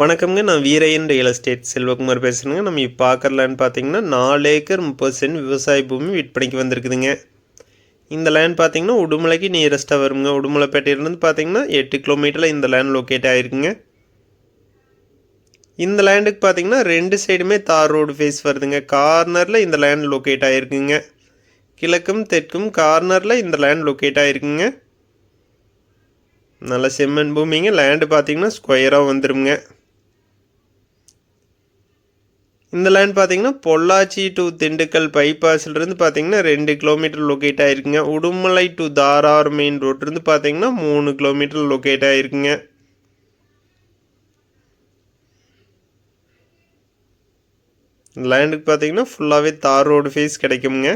வணக்கம்ங்க. நான் Veeraiyan real estate Selvakumar பேசுகிறேங்க நம்ம இப்போ பார்க்குற பார்த்தீங்கன்னா நாலு ஏக்கர் முப்பது சென்ட் விவசாய பூமி விற்பனைக்கு வந்திருக்குதுங்க. இந்த லேண்ட் பார்த்தீங்கன்னா உடுமலைக்கு நியரஸ்ட்டாக வருங்க. உடுமலைப்பேட்டையிலேருந்து பார்த்தீங்கன்னா எட்டு கிலோமீட்டரில் இந்த லேண்ட் லொக்கேட் ஆகிருக்குங்க இந்த லேண்டுக்கு பார்த்தீங்கன்னா ரெண்டு சைடுமே தார் ரோடு ஃபேஸ் வருதுங்க. கார்னரில் இந்த லேண்ட் லொக்கேட் ஆகிருக்குங்க கிழக்கும் தெற்கும் கார்னரில் இந்த லேண்ட் லொக்கேட் ஆகிருக்குங்க நல்ல செம்மண் பூமிங்க. லேண்டு பார்த்தீங்கன்னா ஸ்கொயராக வந்துருங்க இந்த லேண்ட் பார்த்தீங்கன்னா பொள்ளாச்சி டு திண்டுக்கல் பைபாஸ்லேருந்து பார்த்தீங்கன்னா ரெண்டு கிலோமீட்டர் லொக்கேட் ஆகிருக்குங்க உடுமலை டு தாரார் மெயின் ரோட்லேருந்து பார்த்தீங்கன்னா மூணு கிலோமீட்டர் லொக்கேட் ஆகிருக்குங்க லேண்டுக்கு பார்த்தீங்கன்னா ஃபுல்லாகவே தார் ரோடு ஃபேஸ் கிடைக்குங்க.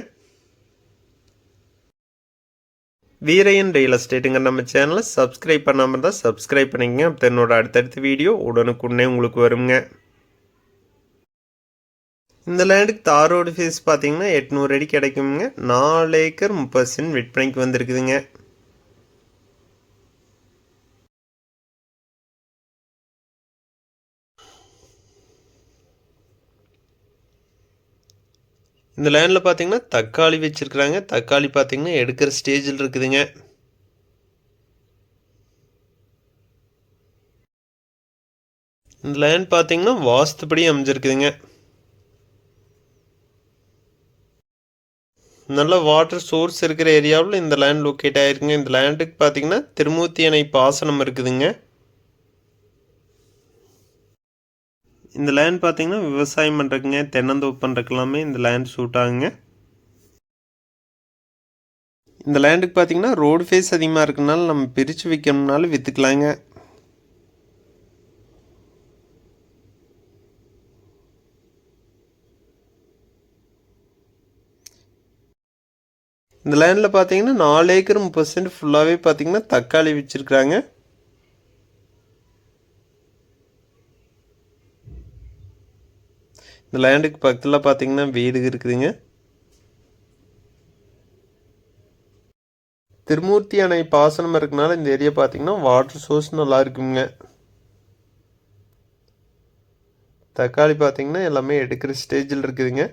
வீரையன் ரியல் எஸ்டேட்டுங்க நம்ம சேனலை சப்ஸ்கிரைப் பண்ணாமல் இருந்தால் சப்ஸ்கிரைப் பண்ணிக்கங்க. அப்போ என்னோட அடுத்தடுத்த வீடியோ உடனுக்குடனே உங்களுக்கு வருங்க. இந்த லேண்டுக்கு தார் ரோடு ஃபீஸ் பார்த்தீங்கன்னா எட்நூறு அடி கிடைக்குங்க நாலு ஏக்கர் முப்பது சென்ட் விற்பனைக்கு வந்திருக்குதுங்க. இந்த லேண்டில் பார்த்தீங்கன்னா தக்காளி வச்சுருக்குறாங்க. தக்காளி பார்த்தீங்கன்னா எடுக்கிற ஸ்டேஜில் இருக்குதுங்க. இந்த லேண்ட் பார்த்தீங்கன்னா வாஸ்துப்படி அமைஞ்சிருக்குதுங்க. நல்ல வாட்டர் சோர்ஸ் இருக்கிற ஏரியாவில் இந்த லேண்ட் லொக்கேட் ஆகிருக்குங்க இந்த லேண்டுக்கு பார்த்தீங்கன்னா திருமூர்த்தி அணை பாசனம் இருக்குதுங்க. இந்த லேண்ட் பார்த்தீங்கன்னா விவசாயம் பண்ணுறக்குங்க தென்னந்தோப்பு பண்ணுறதுக்கு எல்லாமே இந்த லேண்ட் சூட் ஆகுங்க. இந்த லேண்டுக்கு பார்த்தீங்கன்னா ரோடு ஃபேஸ் அதிகமாக இருக்கனால நம்ம பிரித்து விற்கணும்னாலும் விற்றுக்கலாங்க இந்த லேண்டில் பார்த்தீங்கன்னா நாலு ஏக்கர் முப்பது சென்ட் ஃபுல்லாகவே பார்த்தீங்கன்னா தக்காளி வச்சுருக்குறாங்க. இந்த லேண்டுக்கு பக்கத்தில் பார்த்தீங்கன்னா வீடு இருக்குதுங்க. திருமூர்த்தி அணை பாசனம் இருக்கனால இந்த ஏரியா பார்த்தீங்கன்னா வாட்டர் சோர்ஸ் நல்லா இருக்குங்க. தக்காளி பார்த்தீங்கன்னா எல்லாமே எடுக்கிற ஸ்டேஜில் இருக்குதுங்க.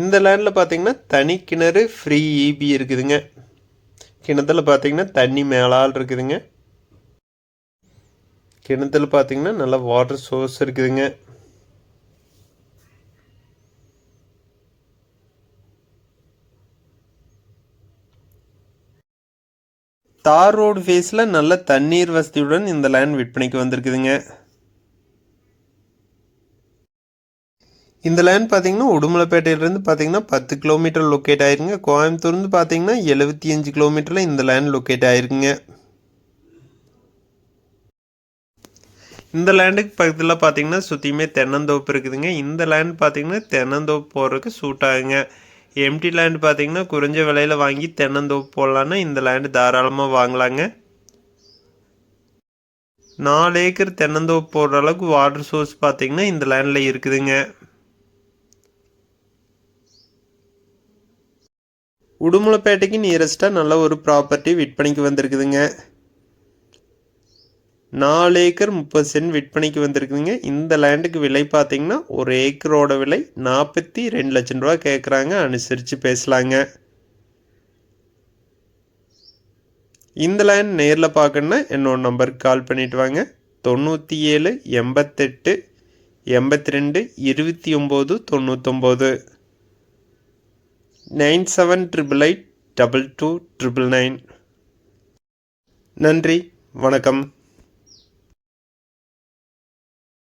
இந்த லேண்டில் பார்த்தீங்கன்னா தனி கிணறு ஃப்ரீ இபி இருக்குதுங்க. கிணத்துல பார்த்தீங்கன்னா தண்ணி மேலால் இருக்குதுங்க. கிணத்துல பார்த்தீங்கன்னா நல்ல வாட்டர் சோர்ஸ் இருக்குதுங்க. தார் ரோடு ஃபேஸில் நல்ல தண்ணீர் வசதியுடன் இந்த லேண்ட் விற்பனைக்கு வந்திருக்குதுங்க. இந்த லேண்ட் பார்த்தீங்கன்னா உடுமலைப்பேட்டையிலேருந்து பார்த்தீங்கன்னா பத்து கிலோமீட்டர் லொக்கேட் ஆயிருங்க. கோயம்புத்தூர்ந்து பார்த்தீங்கன்னா எழுபத்தி அஞ்சு கிலோமீட்டரில் இந்த லேண்ட் லொக்கேட் ஆயிருக்குங்க. இந்த லேண்டுக்கு பக்கத்தில் பார்த்தீங்கன்னா சுற்றியுமே தென்னந்தோப்பு இருக்குதுங்க. இந்த லேண்ட் பார்த்தீங்கன்னா தென்னந்தோப்பு போடுறதுக்கு சூட் ஆகுங்க. எம்டி லேண்ட் பார்த்தீங்கன்னா குறைஞ்ச விலையில் வாங்கி தென்னந்தோப்பு போடலான்னா இந்த லேண்டு தாராளமாக வாங்கலாங்க. நாலு ஏக்கர் தென்னந்தோப்பு போடுற அளவுக்கு வாட்டர் சோர்ஸ் பார்த்தீங்கன்னா இந்த லேண்டில் இருக்குதுங்க. உடுமலைப்பேட்டைக்கு நியரஸ்ட்டாக நல்ல ஒரு ப்ராப்பர்ட்டி விற்பனைக்கு வந்திருக்குதுங்க. நாலு ஏக்கர் முப்பது சென்ட் விற்பனைக்கு வந்திருக்குதுங்க. இந்த லேண்டுக்கு விலை பார்த்தீங்கன்னா ஒரு ஏக்கரோட விலை நாற்பத்தி ரெண்டு லட்சம் ரூபா கேட்குறாங்க அனுசரித்து பேசலாங்க. இந்த லேண்ட் நேரில் பார்க்கணுன்னா என்னோட நம்பருக்கு கால் பண்ணிவிட்டு வாங்க. தொண்ணூற்றி ஏழு எண்பத்தெட்டு எண்பத்தி ரெண்டு இருபத்தி ஒம்பது தொண்ணூத்தொம்பது. Nine seven triple eight double two triple nine. நன்றி வணக்கம்.